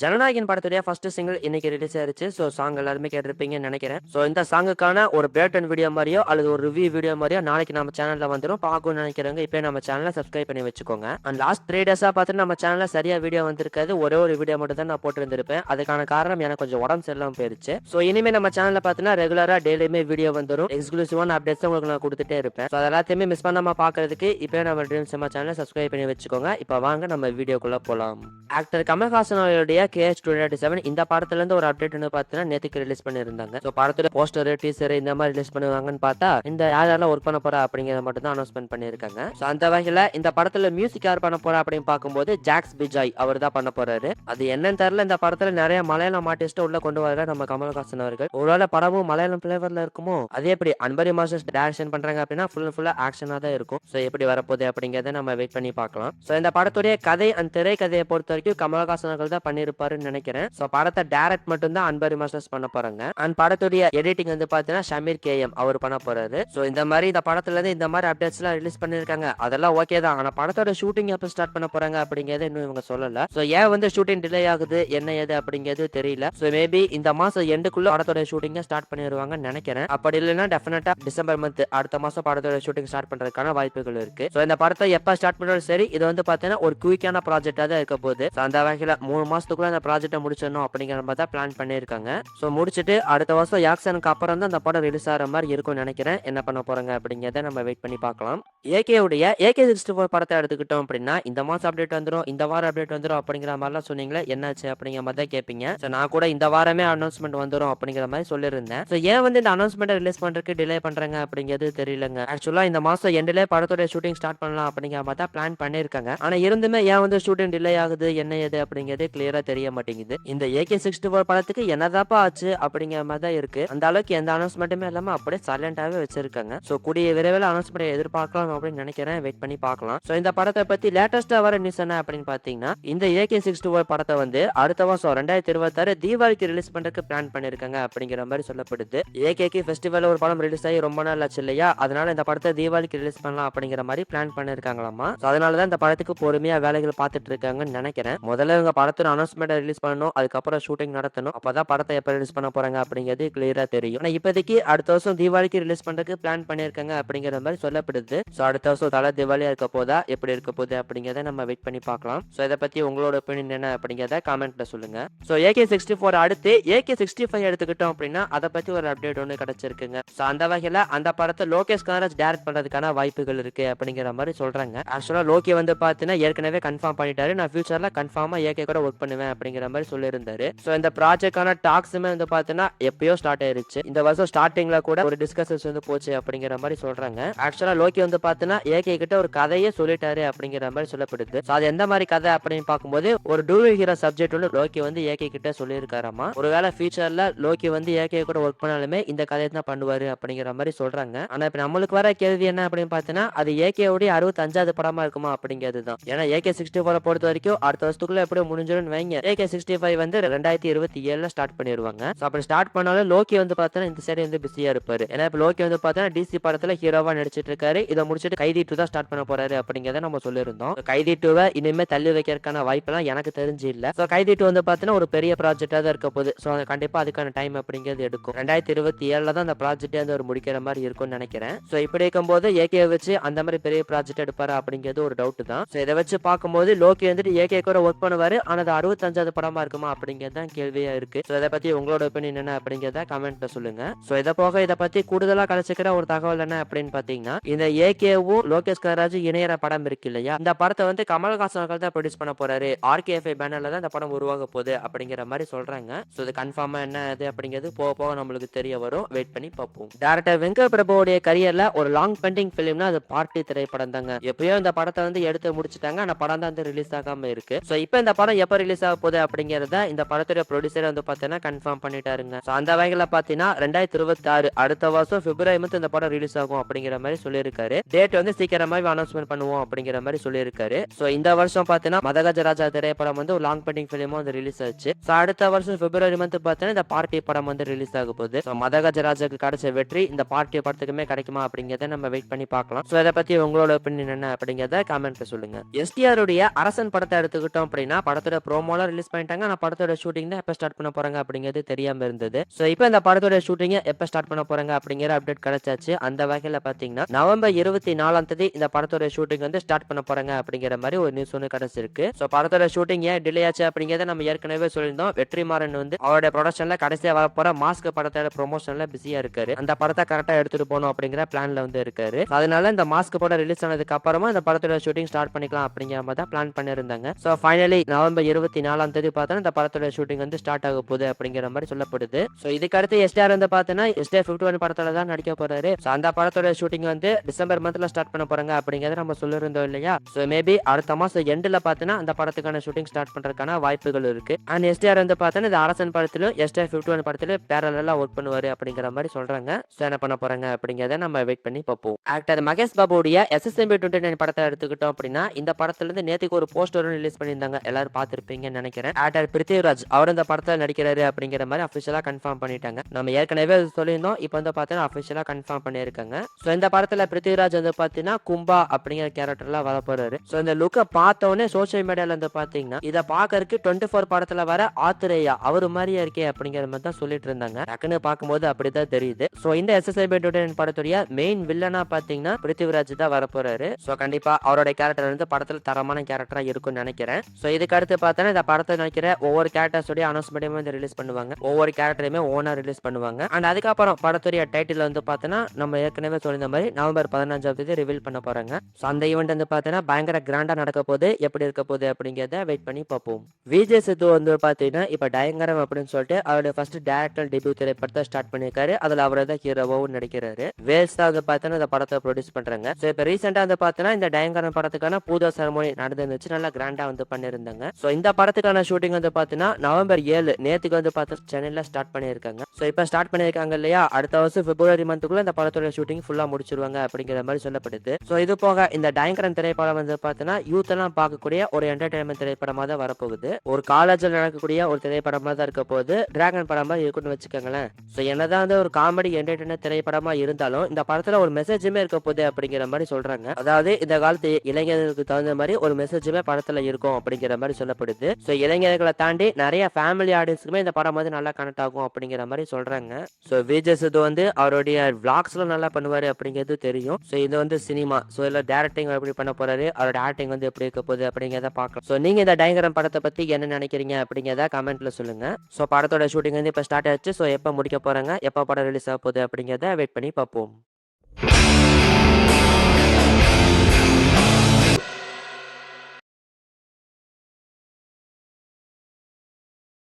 ஜனநாயகன் படத்துடைய first single இன்னைக்கு release ஆயிருச்சு. ஸோ சாங் எல்லாருமே கேட்டிருப்பீங்கன்னு நினைக்கிறேன். ஸோ இந்த சாங்குக்கான ஒரு பேட்டன் வீடியோ மாதிரியோ அல்லது ஒரு ரிவ்யூ வீடியோ மாதிரியோ நாளைக்கு நம்ம சேனல்ல வந்துடும் பார்க்கணும்னு நினைக்கிறவங்க இப்போ நம்ம சேனலை சப்ஸ்கிரைப் பண்ணி வச்சுக்கோங்க. அண்ட் லாஸ்ட் த்ரீ டேஸாக பார்த்துட்டு நம்ம சேனல்ல சரியா வீடியோ வந்திருக்காது. ஒரே ஒரு வீடியோ மட்டும் தான் நான் போட்டிருந்திருப்பேன். அதுக்கான காரணம் எனக்கு கொஞ்சம் உடம்பு சரியில்லாம போயிருச்சு. ஸோ இனிமே நம்ம சேனல்ல பார்த்தீங்கன்னா ரெகுலரா டெய்லியுமே வீடியோ வந்துடும் எக்ஸ்க்ளூசிவான அப்டேட்ஸ் உங்களுக்கு நான் கொடுத்துட்டே இருப்பேன். ஸோ அது எல்லாத்தையுமே மிஸ் பண்ணாம பார்க்கறதுக்கு இப்போ நம்ம ட்ரீம் சினிமா சேனலை சப்ஸ்கிரைப் பண்ணி வச்சுக்கோங்க. இப்போ வாங்க நம்ம வீடியோக்குள்ள போகலாம் ஆக்டர் கமல்ஹாசன் அவருடைய கேஎஸ் டூ செவன் இந்த படத்துலேருந்து ஒரு அப்டேட் வந்து பார்த்தீங்கன்னா நேற்றுக்கு ரிலீஸ் பண்ணியிருந்தாங்க. ஸோ படத்துல போஸ்டர் டீசர் இந்த மாதிரி ரிலீஸ் பண்ணுவாங்கன்னு பார்த்தா இந்த யார் யாரெல்லாம் ஒர்க் பண்ண போறா அப்படிங்கிறத மட்டும் தான் அனௌன்ஸ்மெண்ட் பண்ணியிருக்காங்க. ஸோ அந்த வகையில் இந்த படத்துல மியூசிக் யார் பண்ண போறா அப்படின்னு பார்க்கும்போது ஜாக்ஸ் பிஜாய் அவர் தான் பண்ண போறாரு. அது என்னன்னு தெரியல இந்த படத்துல நிறைய மலையாளம் ஆர்டிஸ்ட்டை உள்ள கொண்டு வர நம்ம கமல்ஹாசன் அவர்கள். ஒருவேளை படமும் மலையாளம் ஃபிளேவர்ல இருக்குமோ? அதே எப்படி அன்பரி மாஸ்டர்ஸ் டேரக்ஷன் பண்றாங்க அப்படின்னா ஃபுல் ஃபுல்லாக ஆக்ஷனா தான் இருக்கும். ஸோ எப்படி வரப்போகுது அப்படிங்கிறத நம்ம வெயிட் பண்ணி பார்க்கலாம். ஸோ இந்த படத்துடைய கதை அந்த திரைக்கதையை பொறுத்த வரைக்கும் கமல்ஹாசன் அவர்கள் தான் இருப்பாருன்னு நினைக்கிறேன். ஸோ படத்தை டேரக்ட் மட்டும் தான் அன்பரி மாஸ்டர்ஸ் பண்ண போறாங்க. அண்ட் படத்துடைய எடிட்டிங் வந்து பாத்தீங்கன்னா ஷமீர் கேஎம் அவர் பண்ண போறாரு. ஸோ இந்த மாதிரி இந்த படத்துல இருந்து இந்த மாதிரி அப்டேட்ஸ் எல்லாம் ரிலீஸ் பண்ணிருக்காங்க அதெல்லாம் ஓகே தான். ஆனா படத்தோட ஷூட்டிங் எப்போ ஸ்டார்ட் பண்ண போறாங்க அப்படிங்கறது இன்னும் இவங்க சொல்லல. ஸோ ஏன் வந்து ஷூட்டிங் டிலே ஆகுது? என்ன ஏது? அப்படிங்கிறது தெரியல. ஸோ மேபி இந்த மாசம் எண்டுக்குள்ள படத்தோட ஷூட்டிங்க ஸ்டார்ட் பண்ணிடுவாங்க நினைக்கிறேன். அப்படி இல்லைன்னா டெஃபினட்டா டிசம்பர் மந்த் அடுத்த மாசம் படத்தோட ஷூட்டிங் ஸ்டார்ட் பண்றதுக்கான வாய்ப்புகள் இருக்கு. ஸோ இந்த படத்தை எப்போ ஸ்டார்ட் பண்ணாலும் சரி இது வந்து பார்த்தீங்கன்னா ஒரு குயிக்கான ப்ராஜெக்டா தான் இருக்க போகுது. அந்த வகையில் மூணு மாசத்துக்கு மாசத்துக்குள்ள அந்த ப்ராஜெக்டை முடிச்சிடணும் அப்படிங்கிற மாதிரி தான் பிளான் பண்ணியிருக்காங்க. ஸோ முடிச்சுட்டு அடுத்த வருஷம் யாக்சனுக்கு அப்புறம் தான் அந்த படம் ரிலீஸ் ஆகிற மாதிரி இருக்கும்னு நினைக்கிறேன். என்ன பண்ண போறாங்க அப்படிங்கிறத நம்ம வெயிட் பண்ணி பார்க்கலாம். ஏகேவுடைய ஏகே சிக்ஸ்டி ஃபோர் படத்தை எடுத்துக்கிட்டோம் அப்படின்னா இந்த மாதம் அப்டேட் வந்துடும் இந்த வாரம் அப்டேட் வந்துடும் அப்படிங்கிற மாதிரிலாம் சொன்னீங்களே என்னாச்சு அப்படிங்கிற மாதிரி தான் கேட்பீங்க. ஸோ நான் கூட இந்த வாரமே அனௌன்ஸ்மெண்ட் வந்துடும் அப்படிங்கிற மாதிரி சொல்லியிருந்தேன். ஸோ ஏன் வந்து இந்த அனௌன்ஸ்மெண்ட்டை ரிலீஸ் பண்ணுறதுக்கு டிலே பண்ணுறாங்க அப்படிங்கிறது தெரியலங்க. ஆக்சுவலாக இந்த மாதம் எண்டிலே படத்தோட ஷூட்டிங் ஸ்டார்ட் பண்ணலாம் அப்படிங்கிற மாதிரி தான் பிளான் பண்ணியிருக்காங்க. ஆனால் இருந்துமே ஏன் வந்து ஷூட்டிங் டிலே ஆகுது என்ன ஏது அப்படிங்கிறது கிளியராக தெரிய மாட்டேங்குது இந்த ஏகே சிக்ஸ்டி ஃபோர் படத்துக்கு என்னதாப்பா ஆச்சு அப்படிங்கிற மாதிரி தான் இருக்கு. அந்த அளவுக்கு எந்த அனௌன்ஸ்மெண்ட்டுமே இல்லாம அப்படியே சைலண்டாவே வச்சிருக்காங்க. ஸோ கூடிய விரைவில் அனௌன்ஸ்மெண்ட் எதிர்பார்க்கலாம் அப்படின்னு நினைக்கிறேன். வெயிட் பண்ணி பார்க்கலாம். ஸோ இந்த படத்தை பத்தி லேட்டஸ்டா வர நியூஸ் என்ன அப்படின்னு பாத்தீங்கன்னா இந்த ஏகே சிக்ஸ்டி ஃபோர் படத்தை வந்து அடுத்த வருஷம் ரெண்டாயிரத்தி இருபத்தாறு தீபாவளிக்கு ரிலீஸ் பண்றதுக்கு பிளான் பண்ணிருக்காங்க அப்படிங்கிற மாதிரி சொல்லப்படுது. ஏகேக்கு ஃபெஸ்டிவல் ஒரு படம் ரிலீஸ் ஆகி ரொம்ப நாள் ஆச்சு இல்லையா? அதனால இந்த படத்தை தீபாவளிக்கு ரிலீஸ் பண்ணலாம் அப்படிங்கிற மாதிரி பிளான் பண்ணிருக்காங்களாமா அதனால தான் இந்த படத்துக்கு பொறுமையா வேலைகள் பார்த்துட்டு இருக்காங்கன்னு நினைக்கிறேன். முதல்ல இவங்க படத்தோட அனௌன்ஸ்மெண்ட் ரிலீஸ் பண்ணணும். அதுக்கப்புறம் ஷூட்டிங் நடத்தணும். அப்பதான் படத்தை எப்போ ரிலீஸ் பண்ண போறாங்க அப்படிங்கிறது கிளியராக தெரியும். ஆனால் இப்போதைக்கு அடுத்த வருஷம் தீபாவளிக்கு ரிலீஸ் பண்றதுக்கு பிளான் பண்ணிருக்காங்க அப்படிங்கிற மாதிரி சொல்லப்படுது. ஸோ அடுத்த வருஷம் தலை தீபாவளியா இருக்க போதா எப்படி இருக்க போகுது அப்படிங்கிறத நம்ம வெயிட் பண்ணி பார்க்கலாம். ஸோ இதை பத்தி உங்களோட ஒப்பீனியன் என்ன அப்படிங்கிறத கமெண்ட்ல சொல்லுங்க. ஸோ ஏகே சிக்ஸ்டி ஃபோர் அடுத்து ஏகே சிக்ஸ்டி ஃபைவ் எடுத்துக்கிட்டோம் அப்படின்னா அதை பத்தி ஒரு அப்டேட் ஒன்று கிடச்சிருக்குங்க. ஸோ அந்த வகையில அந்த படத்தை லோகேஷ் கனராஜ் டேரக்ட் பண்றதுக்கான வாய்ப்புகள் இருக்கு அப்படிங்கிற மாதிரி சொல்றாங்க. ஆக்சுவலா லோகே வந்து பார்த்தீங்கன்னா ஏற்கனவே கன்ஃபார்ம் பண்ணிட்டாரு. நான் ஃபியூச்சரில் கன்ஃபார்மாக ஏகே கூட ஒர்க் பண்ணுவேன் அப்படிங்கிற மாதிரி சொல்லியிருந்தாரு. ஸோ இந்த ப்ராஜெக்டான டாக்ஸுமே வந்து பார்த்தீங்கன்னா எப்பயோ ஸ்டார்ட் ஆயிருச்சு. இந்த வருஷம் ஸ்டார்டிங்ல கூட ஒரு டிஸ்கஷன்ஸ் வந்து போச்சு அப்படிங்கிற மாதிரி சொல்றாங்க. ஆக்சுவலா லோக்கி வந்து பாத்தீங்கன்னா ஏகே கிட்ட ஒரு கதையே சொல்லிட்டாரு அப்படிங்கிற மாதிரி சொல்லப்படுது. ஸோ அது எந்த மாதிரி கதை அப்படின்னு பார்க்கும்போது ஒரு டூவல் ஹீரோ சப்ஜெக்ட் வந்து லோக்கி வந்து ஏகே கிட்ட சொல்லியிருக்காராமா. ஒருவேளை ஃபியூச்சர்ல லோகி வந்து ஏகே கூட ஒர்க் பண்ணாலுமே இந்த கதையை தான் பண்ணுவாரு அப்படிங்கிற மாதிரி சொல்றாங்க. ஆனா இப்ப நம்மளுக்கு வர கேள்வி என்ன அப்படின்னு பார்த்தீங்கன்னா அது ஏகேவுடைய அறுபத்தஞ்சாவது படமா இருக்குமா அப்படிங்கிறது தான் ஏன்னா ஏகே சிக்ஸ்டி ஃபோரை பொறுத்த வரைக்கும் அடுத்த வருஷத்துக்குள்ள எப்படி முடிஞ்சிடும் வைங்க. ஏகே சிக்ஸ்டி ஃபைவ் வந்து ரெண்டாயிரத்தி இருபத்தி ஏழுல ஸ்டார்ட் பண்ணிடுவாங்க ஸோ அப்படி ஸ்டார்ட் பண்ணாலும் லோக்கி வந்து பார்த்தோன்னா இந்த சைடு வந்து பிஸியா இருப்பாரு. ஏன்னா இப்போ லோக்கி வந்து பார்த்தோன்னா டிசி படத்துல ஹீரோவா நடிச்சிட்டு இருக்காரு. இதை முடிச்சுட்டு கைதி டூ தான் ஸ்டார்ட் பண்ண போறாரு அப்படிங்கிறத நம்ம சொல்லியிருந்தோம். கைதி டூவை இனிமே தள்ளி வைக்கிறதுக்கான வாய்ப்பெல்லாம் எனக்கு தெரிஞ்சு இல்லை. ஸோ கைதி டூ வந்து பார்த்தீங்கன்னா ஒரு பெரிய ப்ராஜெக்டாக தான் இருக்க போகுது. ஸோ கண்டிப்பா அதுக்கான டைம் அப்படிங்கிறது எடுக்கும். ரெண்டாயிரத்தி இருபத்தி ஏழுல தான் அந்த ப்ராஜெக்டே வந்து ஒரு முடிக்கிற மாதிரி இருக்கும்னு நினைக்கிறேன். ஸோ இப்படி இருக்கும்போது ஏகே வச்சு அந்த மாதிரி பெரிய ப்ராஜெக்ட் எடுப்பாரு அப்படிங்கிறது ஒரு டவுட் தான். ஸோ இதை வச்சு பார்க்கும்போது லோக்கி வந்துட்டு ஏகே கூட ஒர்க் பண்ணுவாரு. ஆனால் அது அஞ்சாவது படமா இருக்குமா அப்படிங்கிறது தான் கேள்வியா இருக்கு. ஸோ இதை பத்தி உங்களோட ஒப்பீனியன் என்ன அப்படிங்கிறத கமெண்ட்ல சொல்லுங்க. ஸோ இதை போக இதை பத்தி கூடுதலா கலைச்சிக்கிற ஒரு தகவல் என்ன அப்படின்னு பாத்தீங்கன்னா இந்த ஏகேவும் லோகேஷ் கனராஜ் இணையற படம் இருக்கு இல்லையா? இந்த படத்தை வந்து கமல்ஹாசன் அவர்கள் தான் ப்ரொடியூஸ் பண்ண போறாரு. ஆர்கேஎஃப்ஐ பேனர்ல தான் இந்த படம் உருவாக போகுது அப்படிங்கிற மாதிரி சொல்றாங்க. ஸோ இது கன்ஃபார்மா என்ன இது அப்படிங்கிறது போக போக நம்மளுக்கு தெரிய வரும். வெயிட் பண்ணி பார்ப்போம். டேரக்டர் வெங்க பிரபுவோடைய கரியர்ல ஒரு லாங் பெண்டிங் ஃபிலிம்னா அது பார்ட்டி திரைப்படம் தாங்க எப்பயோ இந்த படத்தை வந்து எடுத்து முடிச்சிட்டாங்க. ஆனா படம் தான் வந்து ரிலீஸ் ஆகாம இருக்கு. ஸோ இப்போ இந்த படம் எப்போ ரிலீஸ் ஆக போகுது அப்படிங்கறத இந்த படத்துடைய ப்ரொடியூசர் வந்து பார்த்தீங்கன்னா கன்ஃபார்ம் பண்ணிட்டாருங்க. ஸோ அந்த வகையில் பார்த்தீங்கன்னா ரெண்டாயிரத்தி இருபத்தி ஆறு அடுத்த வருஷம் பிப்ரவரி மந்த் இந்த படம் ரிலீஸ் ஆகும் அப்படிங்கிற மாதிரி சொல்லியிருக்காரு. டேட் வந்து சீக்கிரமாவே அனௌன்ஸ்மெண்ட் பண்ணுவோம் அப்படிங்கிற மாதிரி சொல்லியிருக்காரு. ஸோ இந்த வருஷம் பார்த்தீங்கன்னா மதகஜ ராஜா திரைப்படம் வந்து ஒரு லாங் பெண்டிங் ஃபிலிமும் வந்து ரிலீஸ் ஆச்சு. ஸோ அடுத்த வருஷம் பிப்ரவரி மந்த் பார்த்தீங்கன்னா இந்த பார்ட்டி படம் வந்து ரிலீஸ் ஆக போகுது. ஸோ மதகஜ ராஜாக்கு கிடைச்ச வெற்றி இந்த பார்ட்டி படத்துக்குமே கிடைக்குமா அப்படிங்கிறத நம்ம வெயிட் பண்ணி பார்க்கலாம். ஸோ இதை பத்தி உங்களோட ஒப்பீனியன் என்ன அப்படிங்கிறத கமெண்ட்ல சொல்லுங்க. எஸ்டிஆருடைய அரசன் படத்தை எடுத்துக்கிட்டோம் அப்படின்னா படத்தோட ப்ரோமோல ரிலீஸ் பண்ணிட்டாங்க. ஆனா படத்தோட ஷூட்டிங் தான் எப்ப ஸ்டார்ட் பண்ண போறாங்க அப்படிங்கிறது தெரியாம இருந்தது. ஸோ இப்போ இந்த படத்தோட ஷூட்டிங் எப்ப ஸ்டார்ட் பண்ண போறாங்க அப்படிங்கிற அப்டேட் கிடைச்சாச்சு. அந்த வகையில பாத்தீங்கன்னா நவம்பர் இருபத்தி நாலாம் தேதி இந்த படத்தோட ஷூட்டிங் வந்து ஸ்டார்ட் பண்ண போறாங்க அப்படிங்கிற மாதிரி ஒரு நியூஸ் ஒன்று கிடைச்சிருக்கு. ஸோ படத்தோட ஷூட்டிங் ஏன் டிலே ஆச்சு அப்படிங்கிறத நம்ம ஏற்கனவே சொல்லியிருந்தோம். வெற்றிமாறன் வந்து அவருடைய ப்ரொடக்ஷன்ல கடைசியா வர போற மாஸ்க் படத்தோட ப்ரொமோஷன்ல பிஸியா இருக்காரு. அந்த படத்தை கரெக்டா எடுத்துட்டு போகணும் அப்படிங்கிற பிளான்ல வந்து இருக்காரு. அதனால இந்த மாஸ்க் படம் ரிலீஸ் ஆனதுக்கு அப்புறமா இந்த படத்தோட ஷூட்டிங் ஸ்டார்ட் பண்ணிக்கலாம் அப்படிங்கிற மாதிரி தான் பிளான் பண்ணியிருந்தாங்க. ஸோ ஃபைனலி நவம்பர் இருபத்தி நாலாம் தேதி பார்த்தோன்னா இந்த படத்தோட ஷூட்டிங் வந்து ஸ்டார்ட் ஆக போகுது அப்படிங்கிற மாதிரி சொல்லப்படுது. ஸோ இதுக்கு அடுத்து எஸ்டிஆர் வந்து பார்த்தோன்னா எஸ்டிஆர் ஃபிஃப்டி ஒன் படத்துல தான் நடிக்க போறாரு. ஸோ அந்த படத்தோட ஷூட்டிங் வந்து டிசம்பர் மந்த்ல ஸ்டார்ட் பண்ண போறாங்க அப்படிங்கிறத நம்ம சொல்லியிருந்தோம் இல்லையா? ஸோ மேபி அடுத்த மாசம் எண்டில் பார்த்தோன்னா அந்த படத்துக்கான ஷூட்டிங் ஸ்டார்ட் பண்றதுக்கான வாய்ப்புகள் இருக்கு. அண்ட் எஸ்டிஆர் வந்து பார்த்தோன்னா இந்த அரசன் படத்திலும் எஸ்டிஆர் ஃபிஃப்டி ஒன் படத்திலும் பேரலா ஒர்க் பண்ணுவாரு அப்படிங்கிற மாதிரி சொல்றாங்க. ஸோ என்ன பண்ண போறாங்க அப்படிங்கிறத நம்ம வெயிட் பண்ணி பார்ப்போம். ஆக்டர் மகேஷ் பாபுடைய எஸ்எஸ்எம்பி டுவெண்ட்டி நைன் படத்தை எடுத்துக்கிட்டோம் அப்படின்னா இந்த படத்துல இருந்து நேத்துக்கு ஒரு போஸ்டரும் ரிலீஸ் பண்ணியிருந்தாங்க. எல்லாரும் பார்த்துருப்பீங்க நினைக்கிறேன். ஆக்டர் பிருத்திவிராஜ் அவர் இந்த படத்துல நடிக்கிறாரு அப்படிங்கிற மாதிரி அஃபிஷியலாக கன்ஃபார்ம் பண்ணிட்டாங்க. நம்ம ஏற்கனவே சொல்லியிருந்தோம் இப்போ வந்து பார்த்தீங்கன்னா அஃபிஷியலாக கன்ஃபார்ம் பண்ணியிருக்காங்க. ஸோ இந்த படத்துல பிருத்திவிராஜ் வந்து பார்த்தீங்கன்னா கும்பா அப்படிங்கிற கேரக்டர்லாம் வர போறாரு. ஸோ இந்த லுக்கை பார்த்தோன்னே உடனே சோஷியல் மீடியால வந்து பார்த்தீங்கன்னா இதை பார்க்கறதுக்கு டுவெண்ட்டி ஃபோர் படத்துல வர ஆத்திரேயா அவர் மாதிரியே இருக்கே அப்படிங்கிற மாதிரி தான் சொல்லிட்டு இருந்தாங்க. டக்குன்னு பார்க்கும்போது அப்படிதான் தெரியுது. ஸோ இந்த எஸ்எஸ்ஐபி என்டர்டைன் படத்துடைய மெயின் வில்லனா பார்த்தீங்கன்னா பிருத்திவிராஜ் தான் வர போறாரு. ஸோ கண்டிப்பா அவரோட கேரக்டர் வந்து படத்துல தரமான கேரக்டராக இருக்கும்னு நினைக்கிறேன். ஸோ இதுக்கு அடுத்து பார்த்தோன்னா இந்த படத்தை நினைக்கிற ஒவ்வொரு கேரக்டர்ஸோடைய அனௌன்ஸ்மெண்ட்டையுமே வந்து ரிலீஸ் பண்ணுவாங்க. ஒவ்வொரு கேரக்டரையுமே ஓனாக ரிலீஸ் பண்ணுவாங்க. அண்ட் அதுக்கப்புறம் படத்துடைய டைட்டில் வந்து பார்த்தோன்னா நம்ம ஏற்கனவே சொல்லியிருந்த மாதிரி நவம்பர் பதினஞ்சாம் தேதி ரிவீல் பண்ண போகிறாங்க ஸோ அந்த ஈவெண்ட் வந்து பார்த்தீங்கன்னா பயங்கர கிராண்டாக நடக்க போகுது. எப்படி இருக்க போகுது அப்படிங்கிறத வெயிட் பண்ணி பார்ப்போம். விஜய் சித்து வந்து பார்த்தீங்கன்னா இப்போ டயங்கரம் அப்படின்னு சொல்லிட்டு அவருடைய ஃபர்ஸ்ட் டேரக்டர் டெபியூ திரைப்படத்தை ஸ்டார்ட் பண்ணியிருக்காரு. அதில் அவரை தான் ஹீரோவாகவும் நடிக்கிறாரு. வேல்ஸ் தான் வந்து பார்த்தோன்னா இந்த படத்தை ப்ரொடியூஸ் பண்ணுறாங்க ஸோ இப்போ ரீசெண்டாக வந்து பார்த்தோன்னா இந்த டயங்கரம் படத்துக்கான பூஜா செரமோனி நடந்துருந்துச்சு. நல்லா கிராண்டாக வந்து பண்ணியிருந்தாங்க. ஸோ இந்த படத்தை படத்துக்கான ஷூட்டிங் வந்து பார்த்தீங்கன்னா நவம்பர் ஏழு. நேற்றுக்கு வந்து பார்த்து சென்னையில் ஸ்டார்ட் பண்ணியிருக்காங்க. ஸோ இப்போ ஸ்டார்ட் பண்ணியிருக்காங்க இல்லையா? அடுத்த வருஷம் பிப்ரவரி மந்த்துக்குள்ள இந்த படத்தோட ஷூட்டிங் ஃபுல்லாக முடிச்சிருவாங்க அப்படிங்கிற மாதிரி சொல்லப்படுது ஸோ இது போக இந்த டயங்கரன் திரைப்படம் வந்து பார்த்தீங்கன்னா யூத் எல்லாம் பார்க்கக்கூடிய ஒரு என்டர்டைன்மெண்ட் திரைப்படமாக தான் வரப்போகுது. ஒரு காலேஜில் நடக்கக்கூடிய ஒரு திரைப்படமாக தான் இருக்க போகுது. டிராகன் படமா இருக்குன்னு வச்சுக்கோங்களேன். ஸோ என்னதான் வந்து ஒரு காமெடி என்டர்டைனர் திரைப்படமா இருந்தாலும் இந்த படத்துல ஒரு மெசேஜுமே இருக்க போகுது அப்படிங்கிற மாதிரி சொல்றாங்க. அதாவது இந்த காலத்து இளைஞர்களுக்கு தகுந்த மாதிரி ஒரு மெசேஜுமே படத்துல இருக்கும் அப்படிங்கிற மாதிரி சொல்லப்படுது. ஸோ ஸோ இளைஞர்களை தாண்டி நிறைய ஃபேமிலி ஆடியன்ஸுக்குமே இந்த படம் வந்து நல்லா கனெக்ட் ஆகும் அப்படிங்கிற மாதிரி சொல்கிறாங்க ஸோ விஜய் இது வந்து அவருடைய விளாக்ஸ்லாம் நல்லா பண்ணுவார் அப்படிங்கிறது தெரியும். ஸோ இது வந்து சினிமா ஸோ இதில் டேரக்டிங் எப்படி பண்ண போகிறாரு அவரோட ஆக்டிங் வந்து எப்படி இருக்க போகுது அப்படிங்கிறத பார்க்கலாம். ஸோ நீங்கள் இந்த டயங்கரம் படத்தை பற்றி என்ன நினைக்கிறீங்க அப்படிங்கிறத கமெண்ட்டில் சொல்லுங்கள் ஸோ படத்தோட ஷூட்டிங் வந்து இப்போ ஸ்டார்ட் ஆச்சு. ஸோ எப்போ முடிக்க போகிறாங்க எப்போ படம் ரிலீஸ் ஆக போகுது அப்படிங்கிறத வெயிட் பண்ணி பார்ப்போம்.